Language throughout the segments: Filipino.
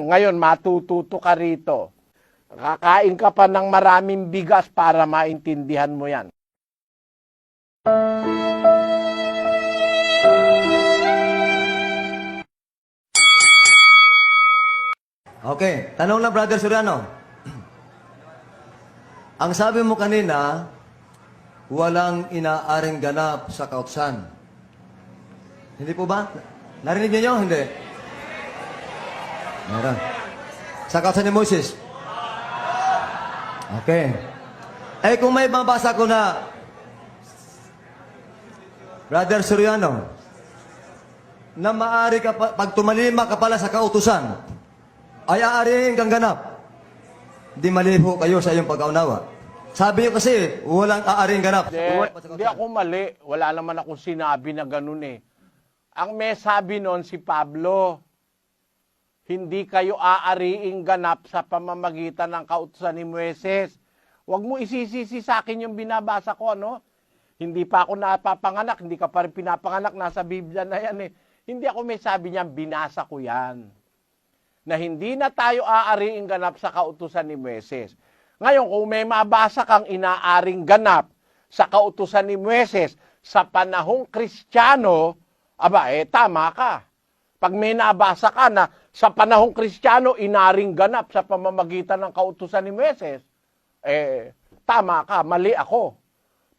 Ngayon, matututo ka rito. Kakain ka pa ng maraming bigas para maintindihan mo yan. Okay, tanong lang Brother Soriano. Ang sabi mo kanina, walang inaaring ganap sa kautsan. Hindi po ba? Narinig niyo? Hindi. Meron. Sa kautsan ni Moses. Okay. Eh kung may mabasa ko na Brother Soriano, na maari ka pa, pag tumalima ka pala sa kautusan, ay aarihin kang ganap. Di mali po kayo sa iyong pag-aunawa. Sabi niyo kasi, walang aarihin ganap. Hindi ako mali. Wala naman akong sinabi na ganun eh. Ang may sabi noon si Pablo, hindi kayo aariing ganap sa pamamagitan ng kautusan ni Moises. Huwag mo isisisi sa akin yung binabasa ko, ano? Hindi pa ako napapanganak, hindi ka pa rin pinapanganak, nasa Biblia na yan eh. Hindi ako may sabi niyan, binasa ko yan. Na hindi na tayo aariing ganap sa kautusan ni Moises. Ngayon, kung may mabasa kang inaaring ganap sa kautusan ni Moises sa panahong Kristiyano, aba, eh, tama ka. Pag may nabasa ka na sa panahong Kristiyano, inaring ganap sa pamamagitan ng kautusan ni Moises, eh, tama ka, mali ako.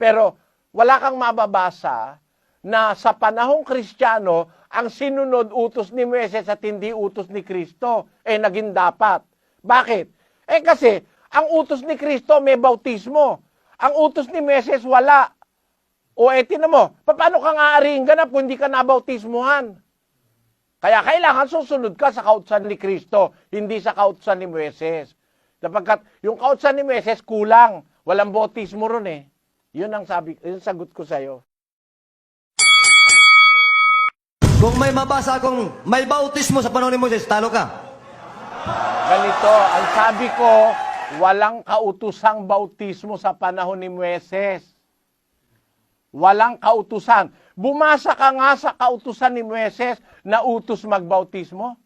Pero wala kang mababasa na sa panahong Kristiyano, ang sinunod utos ni Moises at hindi utos ni Kristo, eh naging dapat. Bakit? Eh kasi, ang utos ni Kristo may bautismo. Ang utos ni Moises wala. O eh, tinan mo, paano ka nga aariing ganap kung hindi ka nabautismuhan? Kaya kailangan susunod ka sa kautusan ni Kristo, hindi sa kautusan ni Moises. Sapagkat yung kautusan ni Moises kulang, walang bautismo ron eh. Yun ang sabi, yun ang sagot ko sa'yo. Kung may mabasa akong may bautismo sa panahon ni Moses, talo ka. Ganito, ang sabi ko, walang kautusang bautismo sa panahon ni Moises. Walang kautusan. Bumasa ka nga sa kautusan ni Moises na utos magbautismo.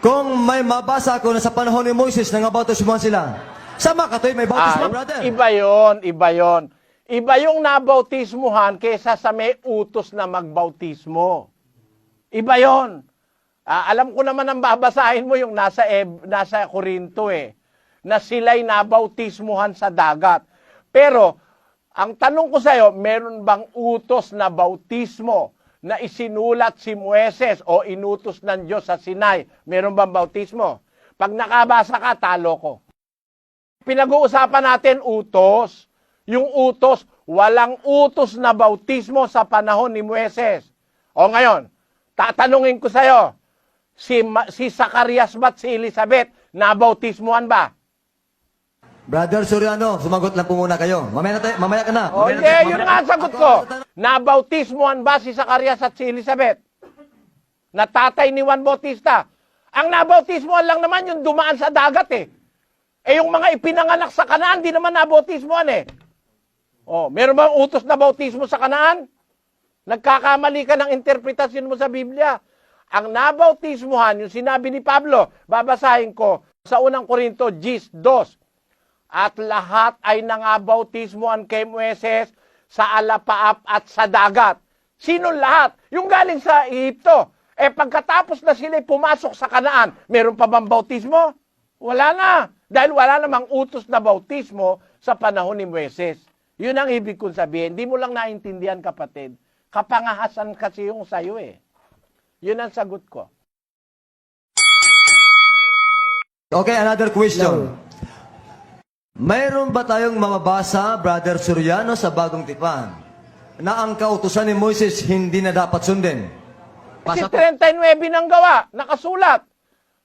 Kung may mabasa ako na sa panahon ni Moses, nangabautismuhan sila. Sama ka may bautismo, Ah, brother. Iba yon, iba yon. Iba yung nabautismuhan kesa sa may utos na magbautismo. Iba yon. Ah, alam ko naman ang babasahin mo yung nasa, Eb- nasa Korinto eh, na sila'y nabautismuhan sa dagat. Pero, ang tanong ko sa'yo, meron bang utos na bautismo na isinulat si Moises o inutos ng Diyos sa Sinai? Meron bang bautismo? Pag nakabasa ka, talo ko. Pinag-uusapan natin utos. Yung utos, walang utos na bautismo sa panahon ni Moises. O ngayon, tatanungin ko sa'yo, si, Ma- si Zacarias ba't si Elizabeth, nabautismuhan ba? Brother Soriano, sumagot lang po muna kayo. Mamaya, na tayo, mamaya ka na. O Mamaya hindi, yun nga ang sagot ko. Nabautismuhan ba si Zacarias at si Elizabeth? Na tatay ni Juan Bautista. Ang nabautismuhan lang naman yung dumaan sa dagat eh. Eh yung mga ipinanganak sa kanaan, di naman nabautismuhan eh. Oh, meron bang utos na bautismo sa kanaan? Nagkakamali ka ng interpretasyon mo sa Biblia. Ang nabautismuhan, yung sinabi ni Pablo, babasahin ko sa unang Korinto, Gis 2. At lahat ay nangabautismuhan kay Moises sa alapaap at sa dagat. Sino lahat? Yung galing sa Egypto. Eh pagkatapos na sila pumasok sa kanaan, meron pa bang bautismo? Wala na. Dahil wala namang utos na bautismo sa panahon ni Moises. Yun ang ibig kong sabihin. Hindi mo lang naintindihan, kapatid. Kapangahasan kasi yung sayo eh. Yun ang sagot ko. Okay, another question. Mayroon ba tayong mamabasa, Brother Soriano, sa bagong tipan, na ang kautusan ni Moises hindi na dapat sundin? Kasi Basa po. 39 ng gawa, nakasulat.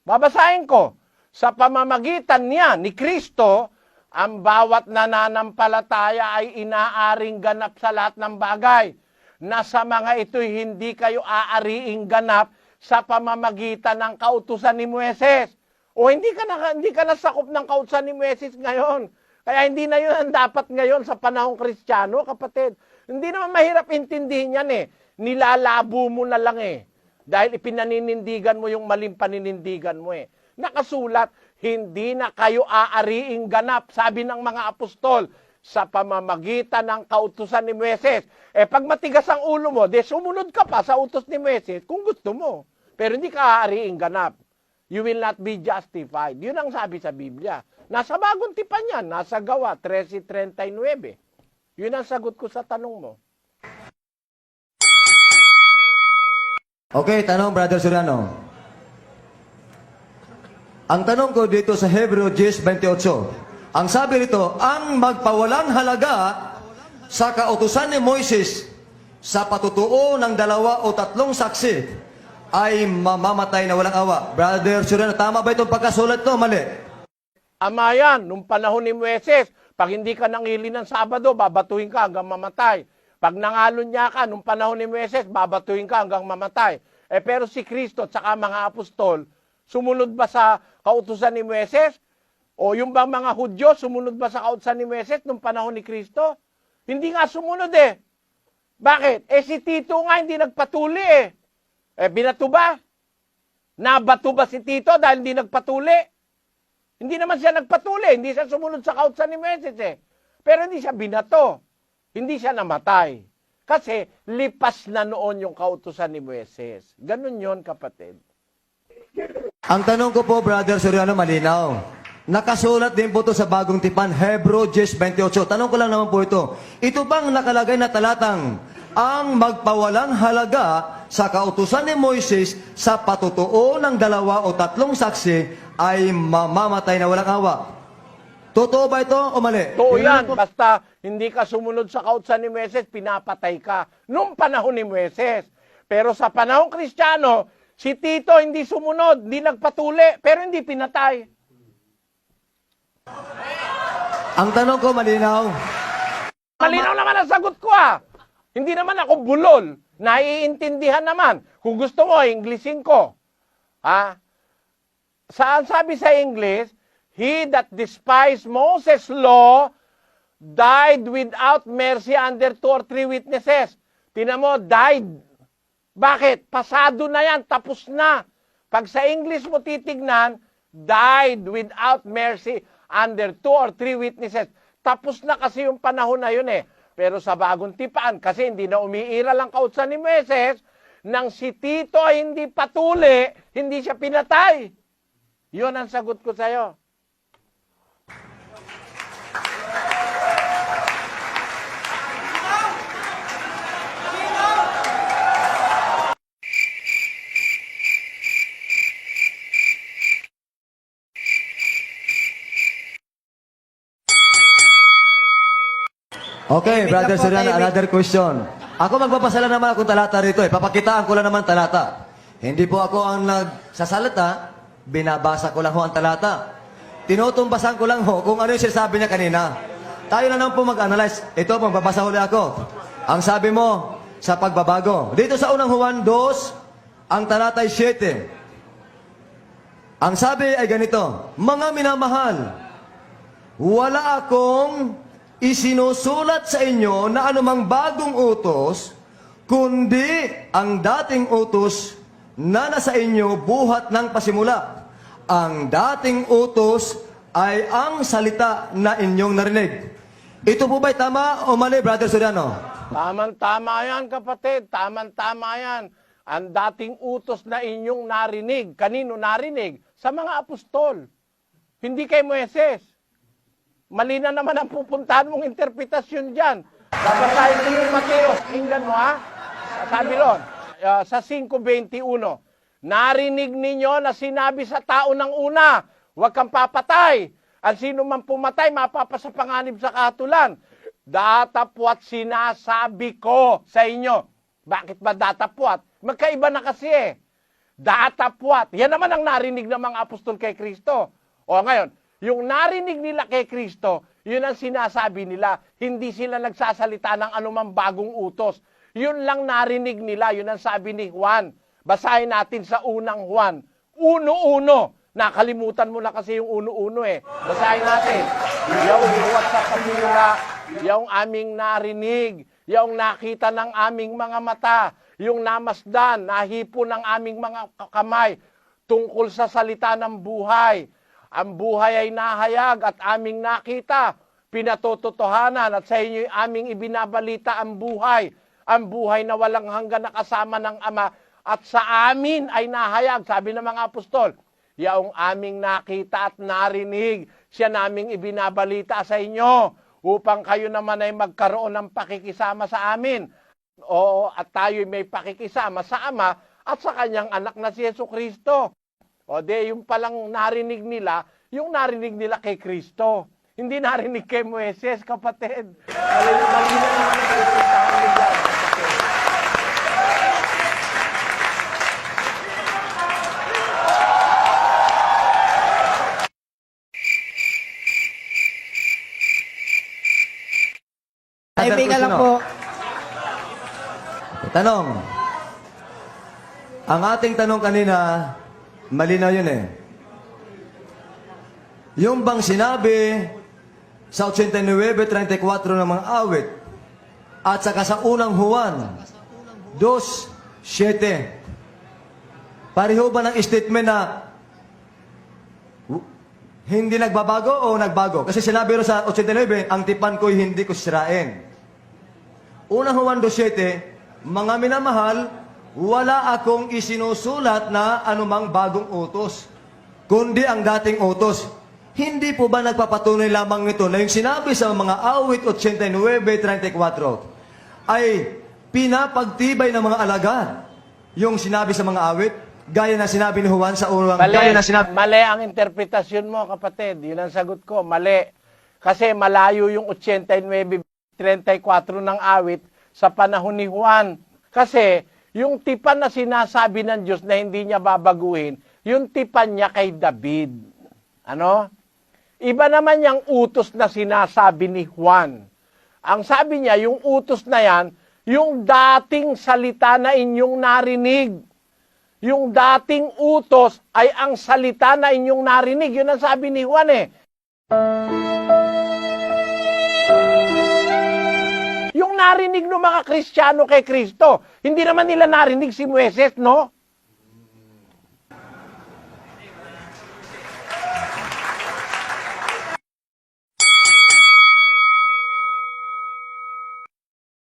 Babasahin ko. Sa pamamagitan niya, ni Kristo, ang bawat nananampalataya ay inaaring ganap sa lahat ng bagay. Na sa mga ito'y hindi kayo aariing ganap sa pamamagitan ng kautusan ni Moises. O hindi ka na, hindi ka nasakop ng kautusan ni Moises ngayon. Kaya hindi na yun ang dapat ngayon sa panahong kristyano, kapatid. Hindi naman mahirap intindihin yan eh. Nilalabo mo na lang eh. Dahil ipinaninindigan mo yung maling paninindigan mo eh. Nakasulat, hindi na kayo aariing ganap, sabi ng mga apostol, sa pamamagitan ng kautusan ni Moises. Eh pag matigas ang ulo mo, de sumunod ka pa sa utos ni Moises kung gusto mo. Pero hindi ka aariing ganap. You will not be justified. Yun ang sabi sa Biblia. Nasa bagong tipan yan, nasa gawa, 13.39. Yun ang sagot ko sa tanong mo. Okay, tanong, Brother Soriano. Ang tanong ko dito sa Hebreo 10.28, ang sabi rito, ang magpawalang halaga sa kautusan ni Moises sa patutuo ng dalawa o tatlong saksi ay mamamatay na walang awa. Brother Soriano, tama ba itong pagkasulat to? Mali. Ama yan, nung panahon ni Moises, pag hindi ka nangili ng Sabado, babatuhin ka hanggang mamatay. Pag nangalon niya ka, nung panahon ni Moises, babatuhin ka hanggang mamatay. Eh pero si Kristo at saka mga apostol, sumunod ba sa kautusan ni Moises? O yung bang mga Hudyo, sumunod ba sa kautusan ni Moises nung panahon ni Kristo? Hindi nga sumunod eh. Bakit? Eh si Tito nga hindi nagpatuli eh. Eh binato ba? Nabato ba si Tito dahil hindi nagpatuli? Hindi naman siya nagpatuli, hindi siya sumunod sa kautusan ni Moises eh. Pero hindi siya binato. Hindi siya namatay. Kasi lipas na noon yung kautusan ni Moises. Ganun yon kapatid. Ang tanong ko po, Brother Soriano, malinaw. Nakasulat din po ito sa bagong tipan, Hebrew 10.28. Tanong ko lang naman po ito. Ito bang nakalagay na talatang ang magpawalang halaga sa kautusan ni Moises sa patutuo ng dalawa o tatlong saksi ay mamamatay na walang awa? Totoo ba ito o mali? Totoo yan. Basta hindi ka sumunod sa kautusan ni Moises, pinapatay ka. Noong panahon ni Moises. Pero sa panahon kristyano, si Tito hindi sumunod, hindi nagpatuli, pero hindi pinatay. Ang tanong ko, malinaw. Malinaw naman ang sagot ko ah. Hindi naman ako bulol. Naiintindihan naman. Kung gusto mo, Englishin ko. Ha? Saan sabi sa English, He that despised Moses' law died without mercy under two or three witnesses. Tinan mo, died. Bakit? Pasado na yan, tapos na. Pag sa English mo titignan, died without mercy under two or three witnesses. Tapos na kasi yung panahon na yun eh. Pero sa bagong tipaan, kasi hindi na umiiral ang kautsan ni Meses, nang si Tito ay hindi patuli, hindi siya pinatay. Yun ang sagot ko sa'yo. Okay, Brother lang Soriano, another question. Ako magbabasala naman akong talata rito eh. Papakitaan ko lang naman talata. Hindi po ako ang nagsasalita, binabasa ko lang ho ang talata. Tinutumbasan ko lang ho kung ano yung sinasabi niya kanina. Tayo na naman po mag-analyze. Ito, magbabasa huli ako. Ang sabi mo sa pagbabago. Dito sa unang Juan 2, ang talata ay 7. Ang sabi ay ganito, Mga minamahal, wala akong isinusulat sa inyo na anumang bagong utos, kundi ang dating utos na nasa inyo buhat ng pasimula. Ang dating utos ay ang salita na inyong narinig. Ito po ba'y tama o mali, Brother Soriano? Taman-tama yan, kapatid. Taman-tama yan. Ang dating utos na inyong narinig. Kanino narinig? Sa mga apostol. Hindi kay Moises. Mali na naman ang pupuntahan mong interpretasyon dyan. Babasahin ko yung Mateo. Tingnan mo ha. Sabi ron, uh, sa 5.21, Narinig ninyo na sinabi sa tao ng una, huwag kang papatay. Ang sino man pumatay, mapapasa panganib sa katulan. Datapwat sinasabi ko sa inyo. Bakit ba datapwat? Magkaiba na kasi eh. Datapwat. Yan naman ang narinig ng mga apostol kay Kristo. O ngayon, yung narinig nila kay Kristo, yun ang sinasabi nila. Hindi sila nagsasalita ng anumang bagong utos. Yun lang narinig nila. Yun ang sabi ni Juan. Basahin natin sa unang Juan. Uno-uno. Nakalimutan mo na kasi yung uno-uno eh. Basahin natin. Yung buwat sa kanila, yung aming narinig, yung nakita ng aming mga mata, yung namasdan, nahipo ng aming mga kamay, tungkol sa salita ng buhay. Ang buhay ay nahayag at aming nakita, pinatototohanan at sa inyo aming ibinabalita ang buhay. Ang buhay na walang hanggan na kasama ng Ama at sa amin ay nahayag, sabi ng mga apostol, yaong aming nakita at narinig, siya naming ibinabalita sa inyo upang kayo naman ay magkaroon ng pakikisama sa amin. Oo, at tayo may pakikisama sa Ama at sa kanyang anak na si Yesu Kristo. O de, yung palang narinig nila, yung narinig nila kay Kristo. Hindi narinig kay Moises, kapatid. Mali, mali na naman ang dyan, na lang po. Tanong. Ang ating tanong kanina, malinaw yun eh. Yung bang sinabi sa 89.34 ng mga awit at saka sa unang Juan 2.7 pareho ba ng statement na hindi nagbabago o nagbago? Kasi sinabi ro sa 89, ang tipan ko'y hindi ko sirain. Unang Juan 2.7, mga minamahal, wala akong isinusulat na anumang bagong utos, kundi ang dating utos. Hindi po ba nagpapatunay lamang nito na yung sinabi sa mga awit 89.34 ay pinapagtibay ng mga alagad yung sinabi sa mga awit, gaya na sinabi ni Juan sa unang Mali, gaya na sinabi mali ang interpretasyon mo, kapatid. Yun ang sagot ko, mali. Kasi malayo yung 89.34 ng awit sa panahon ni Juan. Kasi yung tipan na sinasabi ng Diyos na hindi niya babaguhin, yung tipan niya kay David. Ano? Iba naman yung utos na sinasabi ni Juan. Ang sabi niya, yung utos na yan, yung dating salita na inyong narinig. Yung dating utos ay ang salita na inyong narinig. Yun ang sabi ni Juan eh. Narinig ng mga Kristiyano kay Kristo, hindi naman nila narinig si Moises, no?